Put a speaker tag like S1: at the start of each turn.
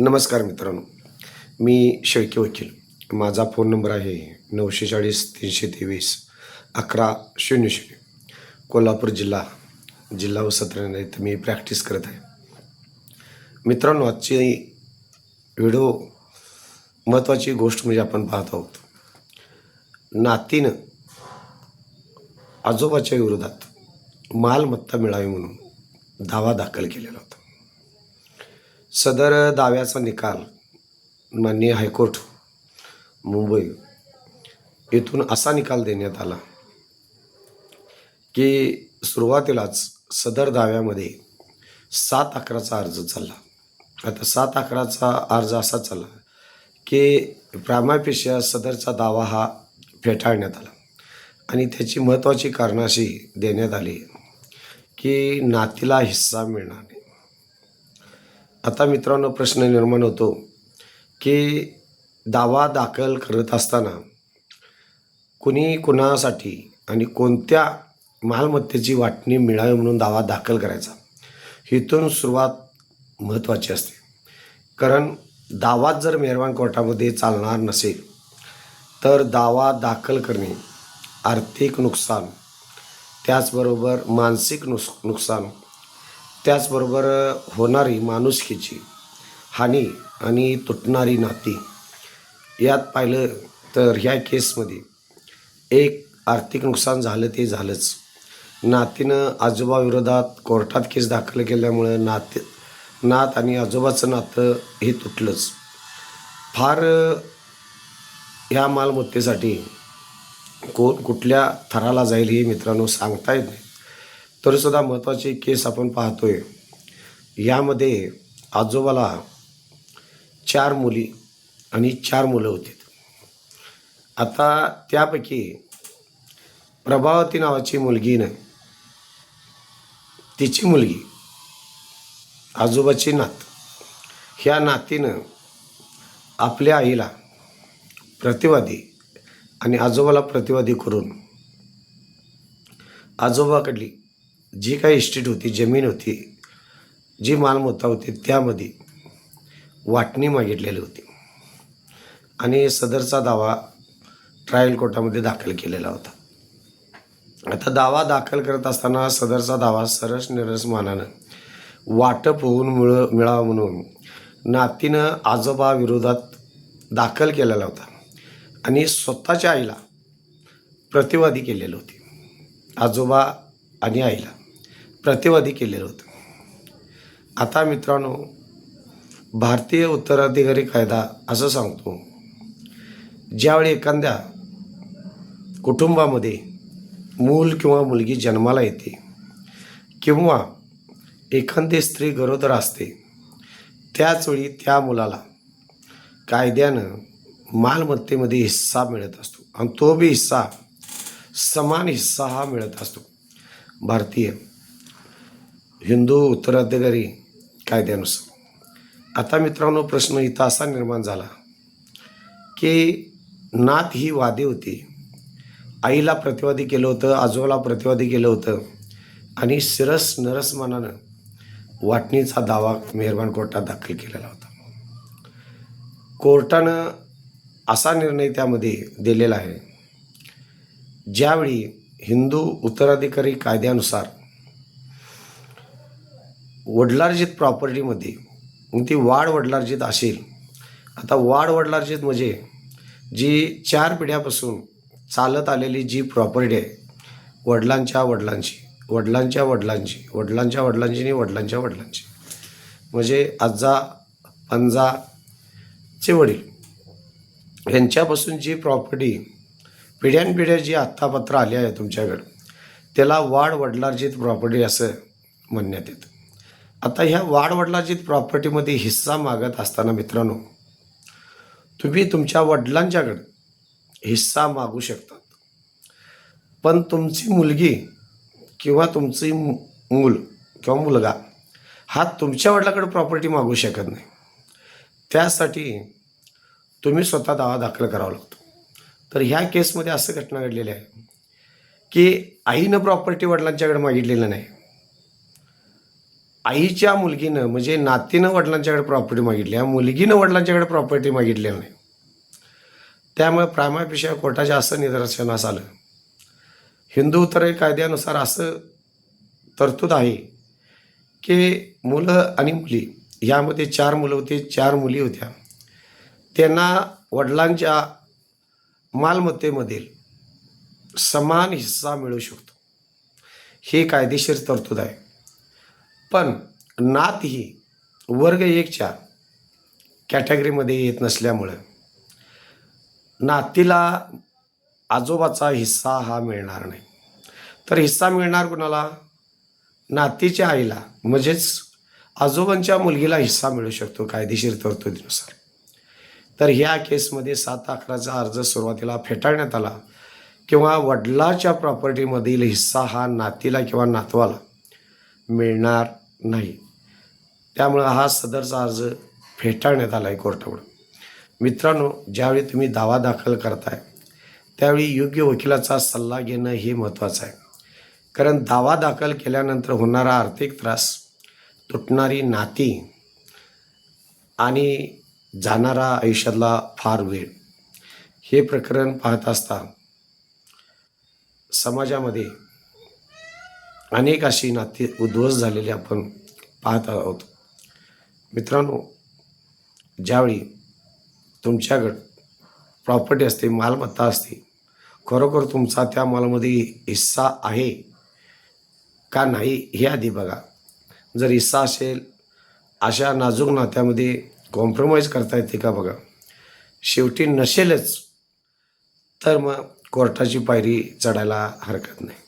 S1: नमस्कार मित्रांनो. मी शेळके वकील. माझा फोन नंबर आहे नऊशे चाळीस तीनशे तेवीस अकरा शून्य शून्य. कोल्हापूर जिल्हा जिल्हा व सत्र इथं मी प्रॅक्टिस करत आहे. मित्रांनो आजची व्हिडिओ महत्त्वाची गोष्ट म्हणजे आपण पाहत आहोत. नातीनं आजोबाच्या विरोधात मालमत्ता मिळावी म्हणून दावा दाखल केलेला होता. सदर दाव्याचा निकाल माननीय हायकोर्ट मुंबई येथून असा निकाल देण्यात आला की सुरुवातीलाच सदर दाव्यामध्ये सात अकराचा अर्ज चालला. आता सात अकराचा अर्ज असा चालला की प्रामापेक्षा सदरचा दावा हा फेटाळण्यात आला आणि त्याची महत्त्वाची कारणं अशी देण्यात आली की नातीला हिस्सा मिळणार नाही. आता मित्रांनो प्रश्न निर्माण होतो की दावा दाखल करत असताना कुणी कुणासाठी आणि कोणत्या मालमत्तेची वाटणी मिळावी म्हणून दावा दाखल करायचा? इथून सुरुवात महत्त्वाची असते. कारण दावात जर मेहरवान कोर्टामध्ये चालणार नसेल तर दावा दाखल करणे आर्थिक नुकसान त्याचबरोबर मानसिक नुस नुकसान त्याचबरोबर होणारी माणुसकीची हानी आणि तुटणारी नाती यात पाहिलं तर ह्या केसमध्ये एक आर्थिक नुकसान झालं ते झालंच. नातीनं आजोबाविरोधात कोर्टात केस दाखल केल्यामुळं नाते नात आणि आजोबाचं नातं हे तुटलंच. फार ह्या मालमत्तेसाठी कोण कुठल्या थराला जाईल हे मित्रांनो सांगता येत नाही. तरीसुद्धा महत्त्वाची केस आपण पाहतोय. यामध्ये आजोबाला चार मुली आणि चार मुलं होती. आता त्यापैकी प्रभावती नावाची मुलगीनं तिची मुलगी आजोबाची नात. ह्या नातीनं आपल्या आईला प्रतिवादी आणि आजोबाला प्रतिवादी करून आजोबाकडली जी काही इस्टेट होती जमीन होती जी मालमत्ता होती त्यामध्ये वाटणी मागितलेली होती. आणि सदरचा दावा ट्रायल कोर्टामध्ये दाखल केलेला होता. आता दावा दाखल करत असताना सदरचा दावा सरस निरस मानानं वाटप होऊन मिळ मिळावं म्हणून नातीनं आजोबाविरोधात दाखल केलेला होता. आणि स्वतःच्या आईला प्रतिवादी केलेली होती. आजोबा आणि आईला. प्रतिवादी केलेलं होतं. आता मित्रांनो भारतीय उत्तराधिकारी कायदा असं सांगतो ज्यावेळी एखाद्या कुटुंबामध्ये मूल किंवा मुलगी जन्माला येते किंवा एखादी स्त्री गरोदर असते त्याचवेळी त्या मुलाला कायद्यानं मालमत्तेमध्ये हिस्सा मिळत असतो. आणि तो बी हिस्सा समान हिस्सा हा मिळत असतो. भारतीय हिंदू उत्तराधिकारी कायद्यानुसार. आता मित्रांनो प्रश्न इथं असा निर्माण झाला की नात ही वादी होती. आईला प्रतिवादी केलं होतं आजोबाला प्रतिवादी केलं होतं आणि शिरस नरसमानानं वाटणीचा दावा मेहरबान कोर्टात दाखल केलेला होता. कोर्टानं असा निर्णय त्यामध्ये दिलेला आहे. ज्यावेळी हिंदू उत्तराधिकारी कायद्यानुसार वडलार्जित प्रॉपर्टीमध्ये ती वाढ वडलार्जित असेल. आता वाढ वडलार्जित म्हणजे जी चार पिढ्यापासून चालत आलेली जी प्रॉपर्टी आहे वडिलांच्या वडिलांची वडिलांच्या वडिलांची वडिलांच्या वडिलांची आणि वडिलांच्या वडिलांची. म्हणजे आजा पंजाचे वडील यांच्यापासून जी प्रॉपर्टी पिढ्यानपिढ्या जी आत्तापत्र आली आहे तुमच्याकडं त्याला वाढ वडलार्जित प्रॉपर्टी असं म्हणण्यात येतं. आता ह्या वाढ प्रॉपर्टीमध्ये हिस्सा मागत असताना मित्रांनो तुम्ही तुमच्या वडिलांच्याकडं हिस्सा मागू शकतात. पण तुमची मुलगी किंवा तुमची मु- मूल किंवा मुलगा हा तुमच्या वडिलाकडे प्रॉपर्टी मागू शकत नाही. त्यासाठी तुम्ही स्वतः दावा दाखल करावा लागतो. तर ह्या केसमध्ये असं घटना घडलेली आहे की आईनं प्रॉपर्टी वडिलांच्याकडे मागितलेलं नाही. आईच्या मुलगीनं म्हणजे नातीनं वडिलांच्याकडे प्रॉपर्टी मागितली आहे मुलगीनं वडिलांच्याकडे प्रॉपर्टी मागितलेली नाही. त्यामुळे प्रामापेक्षा कोर्टाच्या असं निदर्शनास आलं. हिंदू उत्तरे कायद्यानुसार असं तरतूद आहे की मुलं आणि मुली यामध्ये चार मुलं होती चार मुली होत्या. त्यांना वडिलांच्या मालमत्तेमधील समान हिस्सा मिळू शकतो. ही कायदेशीर तरतूद आहे. पण नात ही वर्ग एकच्या कॅटेगरीमध्ये येत नसल्यामुळं नातीला आजोबाचा हिस्सा हा मिळणार नाही. तर हिस्सा मिळणार कुणाला? नातीच्या आईला. म्हणजेच आजोबांच्या मुलगीला हिस्सा मिळू शकतो कायदेशीर तरतुदीनुसार. तर ह्या केसमध्ये सात अकराचा अर्ज सुरुवातीला फेटाळण्यात आला किंवा वडिलाच्या प्रॉपर्टीमधील हिस्सा हा नातीला किंवा नातवाला मिळणार नाही. त्यामुळं हा सदरचा अर्ज फेटाळण्यात आला आहे कोर्टाकडून. मित्रांनो ज्यावेळी तुम्ही दावा दाखल करताय त्यावेळी योग्य वकिलाचा सल्ला घेणं हे महत्त्वाचं आहे. कारण दावा दाखल केल्यानंतर होणारा आर्थिक त्रास तुटणारी नाती आणि जाणारा आयुष्यातला फार वेळ हे प्रकरण पाहत असता समाजामध्ये अनेक अशी नाती उद्ध्वस्त झालेली आपण पाहत आहोत. मित्रांनो ज्यावेळी तुमच्याकडं प्रॉपर्टी असते मालमत्ता असते खरोखर तुमचा त्या मालामध्ये हिस्सा आहे का नाही हे आधी बघा. जर हिस्सा असेल अशा नाजूक नात्यामध्ये कॉम्प्रोमाइज करता येते का बघा. शेवटी नसेलच तर मग कोर्टाची पायरी चढायला हरकत नाही.